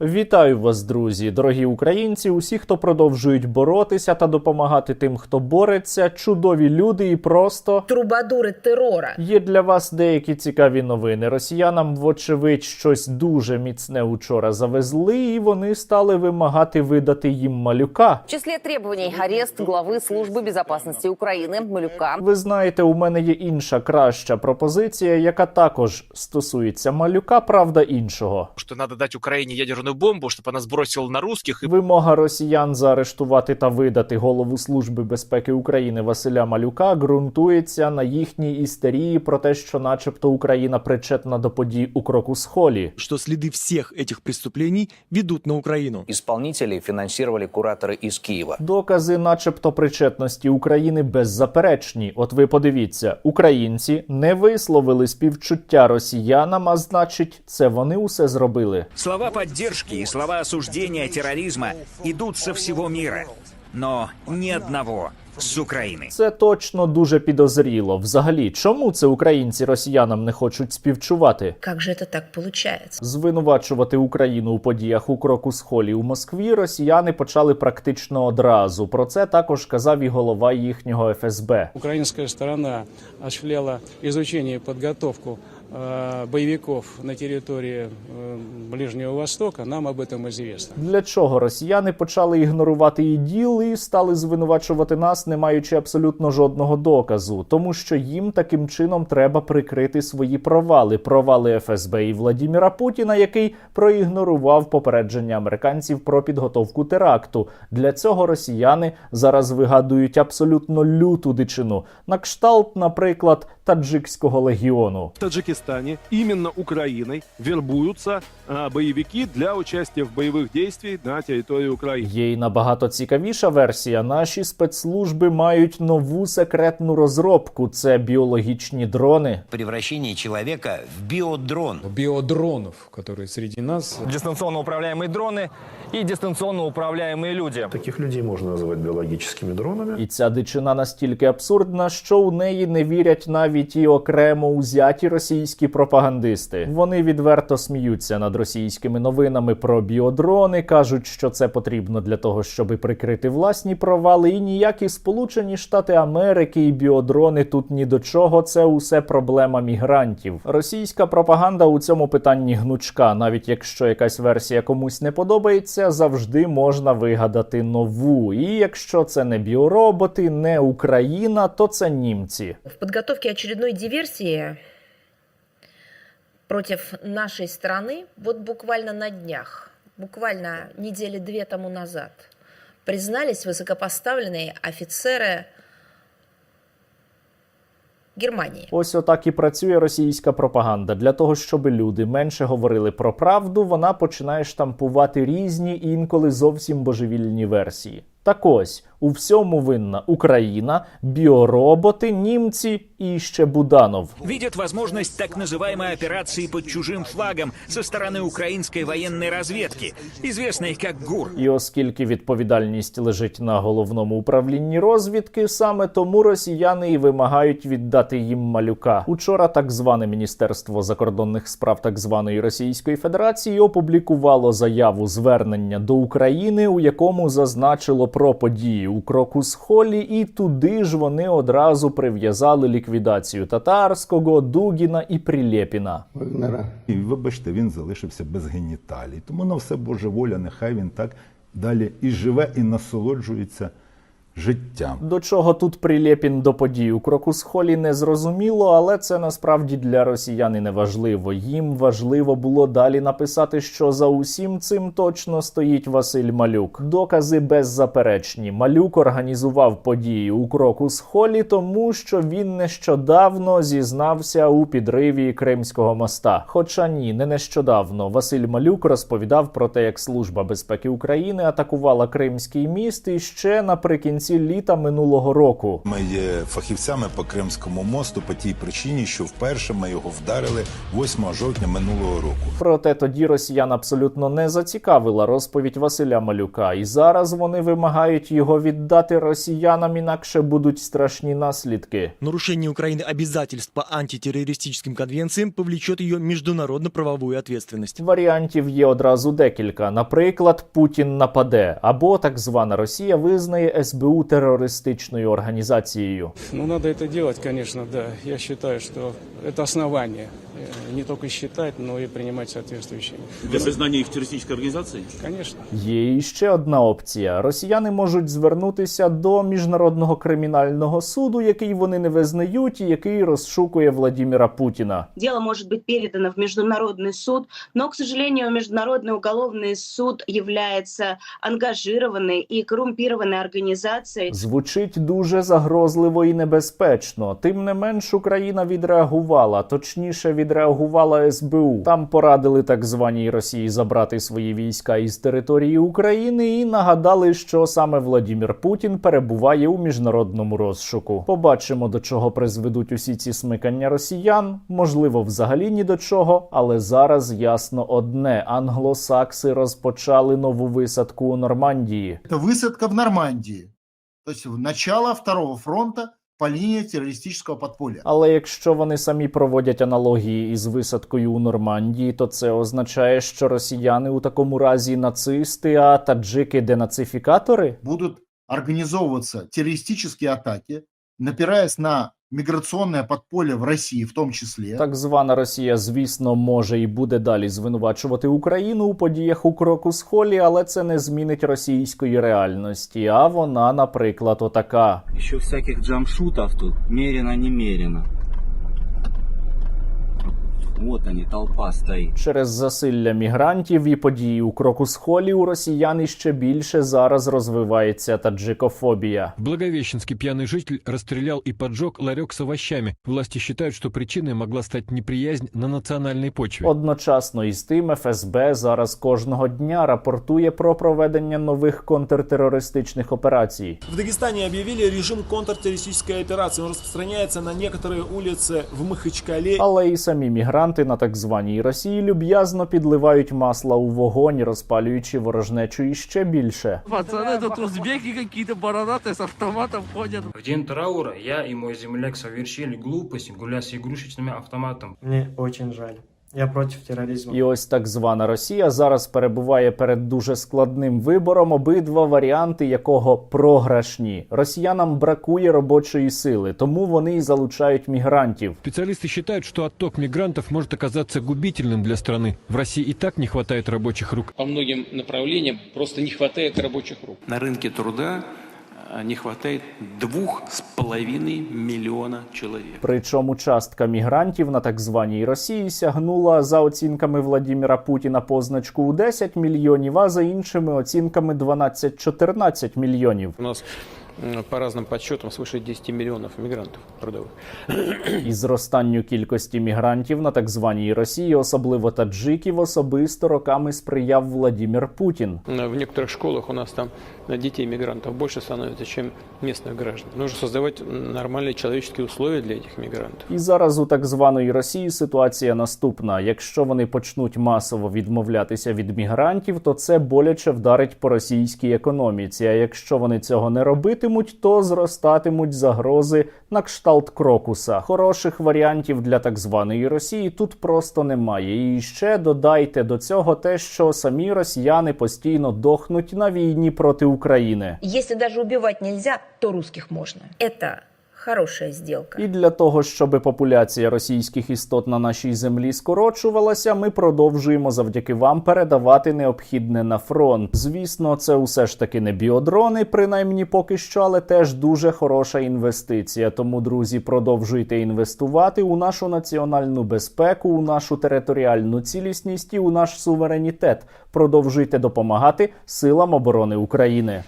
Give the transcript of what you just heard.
Вітаю вас, друзі, дорогі українці, усі, хто продовжують боротися та допомагати тим, хто бореться, чудові люди і просто. трубадури терора. Є для вас деякі цікаві новини. Росіянам, вочевидь, щось дуже міцне учора завезли, і вони стали вимагати видати їм малюка. В числе требований арест главы службы безопасности Украины Малюка. Ви знаєте, у мене є інша краща пропозиція, яка також стосується малюка, правда іншого. что надо дать Украине ядерную бомбу, чтобы она сбросила на русских. И Вимога росіян заарештувати та видати голову Служби безпеки України Василя Малюка ґрунтується на їхній істерії про те, що, начебто, Україна причетна до подій у кроку схолі. что следы всех этих преступлений ведут на Украину. Исполнителей финансировали кураторы из Киева. Докази, начебто, причетності України беззаперечні. От ви подивіться, українці не висловили співчуття росіянам, а значить, це вони усе зробили. Слова поддержки и слова осуждения терроризма идут со всего мира, но ни одного с Украины. Це точно дуже підозріло. Взагалі, чому це українці росіянам не хочуть співчувати? Как же это так получается? Звинувачувати Україну у подіях у кроку схолі у Москві росіяни почали практично одразу. Про це також казав і голова їхнього ФСБ. Украинская сторона осуществляла изучение и подготовку э, боевиков на территории э, Ближнего Востока, нам об этом известно. Для чого росіяни почали ігнорувати іділ і стали звинувачувати нас, не маючи абсолютно жодного доказу, тому що їм таким чином треба прикрити свої провали, провали ФСБ і Владіміра Путіна, який проігнорував попередження американців про підготовку теракту. Для цього росіяни зараз вигадують абсолютно люту дичину, на кшталт, наприклад, таджикського легіону. В Таджикистане именно Украиной вербуются а, боевики для участия в боевых действиях на территории Украины. Є й набагато цікавіша версія. Наші спецслужби мають нову секретну розробку. Це біологічні дрони. Превращение человека в биодрон. биодронов, которые среди нас. дистанционно управляемые дроны и дистанционно управляемые люди. Таких людей можно называть биологическими дронами. І ця дичина настільки абсурдна, що у неї не вірять навіть і окремо узяті російські пропагандисти. Вони відверто сміються над російськими новинами про біодрони, кажуть, що це потрібно для того, щоб прикрити власні провали. І ніякі Сполучені Штати Америки і біодрони тут ні до чого. Це усе проблема мігрантів. Російська пропаганда у цьому питанні гнучка. Навіть якщо якась версія комусь не подобається, завжди можна вигадати нову. І якщо це не біороботи, не Україна, то це німці. В подготовке очередной диверсии против нашей страны вот буквально на днях, буквально недели две тому назад, признались высокопоставленные офицеры Германии. Ось отак і працює російська пропаганда. Для того, щоб люди менше говорили про правду, вона починає штампувати різні інколи зовсім божевільні версії. Так ось у всьому винна Україна, біороботи, німці і ще Буданов. Видят возможность так называемой операции под чужим флагом со стороны украинской военной разведки, известной как ГУР. І оскільки відповідальність лежить на головному управлінні розвідки, саме тому росіяни і вимагають віддати їм малюка. Учора так зване Міністерство закордонних справ так званої Російської Федерації опублікувало заяву звернення до України, у якому зазначило про події у кроку схолі, і туди ж вони одразу прив'язали ліквідацію татарського, Дугіна і Прилєпіна. І вибачте, він залишився без геніталій. Тому на все Божа воля, нехай він так далі і живе, і насолоджується життям. До чого тут Прилєпін до подій у Крокус-Холі не зрозуміло, але це насправді для росіян і не важливо. Їм важливо було далі написати, що за усім цим точно стоїть Василь Малюк. Докази беззаперечні. Малюк організував події у Крокус-Холі, тому що він нещодавно зізнався у підриві Кримського моста. Хоча ні, не нещодавно. Василь Малюк розповідав про те, як Служба безпеки України атакувала Кримський міст і ще наприкінці наприкінці літа минулого року. Ми є фахівцями по Кримському мосту по тій причині, що вперше ми його вдарили 8 жовтня минулого року. Проте тоді росіян абсолютно не зацікавила розповідь Василя Малюка, і зараз вони вимагають його віддати росіянам, інакше будуть страшні наслідки. Нарушение Украины обязательств по антитеррористическим конвенциям повлечет ее международно-правовую ответственность. Варіантів є одразу декілька. Наприклад, Путін нападе, або так звана Росія визнає СБУ терористичною організацією. Ну, треба це робити, конечно, да. Я считаю, що это основание. Э, Не только считать, но и принимать соответствующие. Для признания их террористической организацией? Конечно. Є і ще одна опція: росіяни можуть звернутися до міжнародного кримінального суду, який вони не визнають, і який розшукує Владіміра Путіна. Дело может быть передано в Международный суд, но, к сожалению, Международный уголовный суд является ангажированной и коррумпированной организацией. Звучить дуже загрозливо і небезпечно. Тим не менш, Україна відреагувала, точніше, відреагувала СБУ. Там порадили так званій Росії забрати свої війська із території України і нагадали, що саме Владімір Путін перебуває у міжнародному розшуку. Побачимо, до чого призведуть усі ці смикання росіян. Можливо, взагалі ні до чого, але зараз ясно одне: англосакси розпочали нову висадку у Нормандії. Это высадка в Нормандии. То есть в начало второго фронта по терористичного подполя. Але якщо вони самі проводять аналогії із висадкою у Нормандії, то це означає, що росіяни у такому разі нацисти, а таджики денацифікатори? будуть організовуватися терористичні атаки, напираясь на міграційне подполье в Росії, в тому числі Так звана Росія, звісно, може і буде далі звинувачувати Україну у подіях у кроку з холі, але це не змінить російської реальності. А вона, наприклад, отака. Ще всяких джамшутів тут мерено-немерено. Вот они, толпа стоит. Через засилля мігрантів і події у кроку з холі у росіян іще більше зараз розвивається таджикофобія. В Благовещенске пьяный житель расстрелял и поджег ларек с овощами. Власти считают, что причиной могла стать неприязнь на национальной почве. Одночасно із тим ФСБ зараз кожного дня рапортує про проведення нових контртерористичних операцій. В Дагестане объявили режим контртеррористической операции. Он распространяется на некоторые улицы в Махачкале. Але і самі мігранти на так званій Росії люб'язно підливають масла у вогонь, розпалюючи ворожнечу іще більше. Пацаны, тут узбеки какие-то бородатые с автоматом ходят. В день траура я и мой земляк совершили глупость, гуляя с игрушечным автоматом. Мне очень жаль. Я против терроризма. І ось так звана Росія зараз перебуває перед дуже складним вибором, обидва варіанти якого програшні. Росіянам бракує робочої сили, тому вони і залучають мігрантів. Специалисты считают, что отток мигрантов может оказаться губительным для страны. В России и так не хватает рабочих рук. По многим направлениям просто не хватает рабочих рук. На рынке труда а, не хватает двух с половиной миллиона человек. Причому частка мігрантів на так званій Росії сягнула за оцінками Владіміра Путіна позначку у 10 мільйонів, а за іншими оцінками 12-14 мільйонів. У нас по разным подсчетам свыше 10 миллионов мигрантов трудовых. І зростанню кількості мігрантів на так званій Росії, особливо таджиків, особисто роками сприяв Владімір Путін. В некоторых школах у нас там детей мигрантов больше становится, чем местных граждан. Нужно создавать нормальные человеческие условия для этих мигрантов. І зараз у так званої Росії ситуація наступна: якщо вони почнуть масово відмовлятися від мігрантів, то це боляче вдарить по російській економіці. А якщо вони цього не робитимуть, то зростатимуть загрози на кшталт крокуса. Хороших варіантів для так званої Росії тут просто немає. І ще додайте до цього те, що самі росіяни постійно дохнуть на війні проти України. Якщо навіть вбивати не нельзя, то русских можна. Это хорошая сделка. І для того, щоб популяція російських істот на нашій землі скорочувалася, ми продовжуємо завдяки вам передавати необхідне на фронт. Звісно, це усе ж таки не біодрони, принаймні поки що, але теж дуже хороша інвестиція. Тому, друзі, продовжуйте інвестувати у нашу національну безпеку, у нашу територіальну цілісність і у наш суверенітет. Продовжуйте допомагати силам оборони України.